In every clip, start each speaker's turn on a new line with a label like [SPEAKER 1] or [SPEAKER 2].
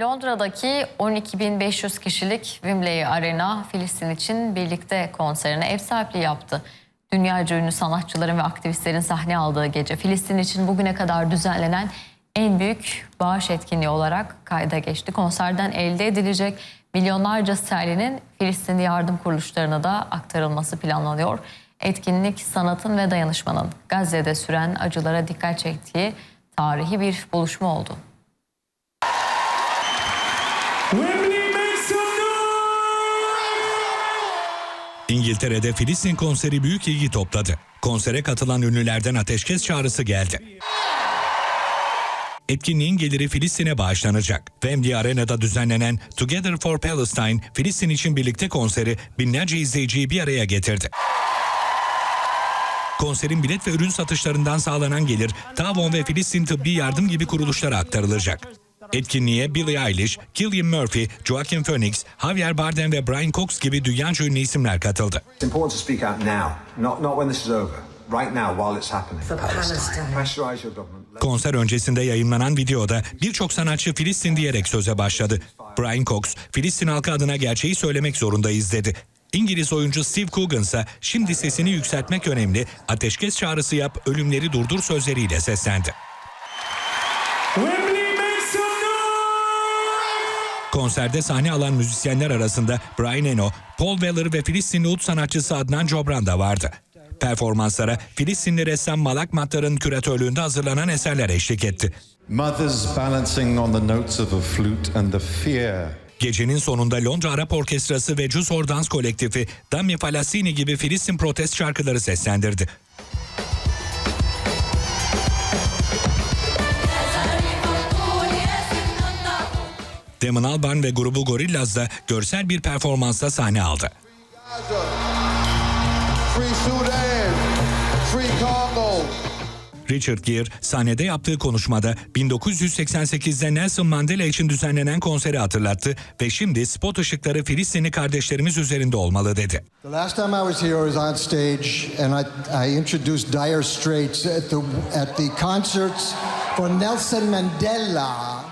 [SPEAKER 1] Londra'daki 12.500 kişilik Wembley Arena Filistin için birlikte konserine ev sahipliği yaptı. Dünyaca ünlü sanatçıların ve aktivistlerin sahne aldığı gece Filistin için bugüne kadar düzenlenen en büyük bağış etkinliği olarak kayda geçti. Konserden elde edilecek milyonlarca sterlinin Filistin yardım kuruluşlarına da aktarılması planlanıyor. Etkinlik sanatın ve dayanışmanın Gazze'de süren acılara dikkat çektiği tarihi bir buluşma oldu.
[SPEAKER 2] İngiltere'de Filistin konseri büyük ilgi topladı. Konsere katılan ünlülerden ateşkes çağrısı geldi. Etkinliğin geliri Filistin'e bağışlanacak. Wembley Arena'da düzenlenen Together for Palestine, Filistin için birlikte konseri binlerce izleyiciyi bir araya getirdi. Konserin bilet ve ürün satışlarından sağlanan gelir, Tavon ve Filistin Tıbbi Yardım gibi kuruluşlara aktarılacak. Etkinliğe Billie Eilish, Cillian Murphy, Joaquin Phoenix, Javier Bardem ve Brian Cox gibi dünyaca ünlü isimler katıldı.
[SPEAKER 3] Right now, while it's happening.
[SPEAKER 2] Konser öncesinde yayınlanan videoda birçok sanatçı Filistin diyerek söze başladı. Brian Cox, Filistin halkı adına gerçeği söylemek zorundayız dedi. İngiliz oyuncu Steve Coogan ise şimdi sesini yükseltmek önemli, ateşkes çağrısı yap, ölümleri durdur sözleriyle seslendi.
[SPEAKER 4] Noise!
[SPEAKER 2] Konserde sahne alan müzisyenler arasında Brian Eno, Paul Weller ve Filistinli ut sanatçısı Adnan Cobran da vardı. Performanslara Filistinli ressam Malak Mattar'ın küratörlüğünde hazırlanan eserler eşlik etti. Gecenin sonunda Londra Arap Orkestrası ve Cusor Dans Kolektifi Dammi Falasini gibi Filistin protest şarkıları seslendirdi. Damon Albarn ve grubu Gorillaz da görsel bir performansla sahne aldı. Richard Gere sahnede yaptığı konuşmada 1988'de Nelson Mandela için düzenlenen konseri hatırlattı ve şimdi spot ışıkları Filistinli kardeşlerimiz üzerinde olmalı dedi.
[SPEAKER 5] The last time I was here, was on stage and I, I introduced Dire Straits at the, at the concerts for Nelson Mandela.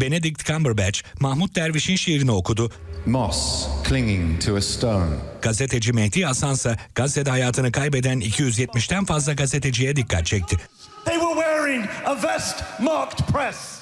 [SPEAKER 2] Benedict Cumberbatch, Mahmut Derviş'in şiirini okudu.
[SPEAKER 6] moss clinging to a stone.
[SPEAKER 2] Gazeteci Mehdi Hasan ise Gazze'de hayatını kaybeden 270'ten fazla gazeteciye dikkat çekti.
[SPEAKER 4] They were wearing a vest marked press.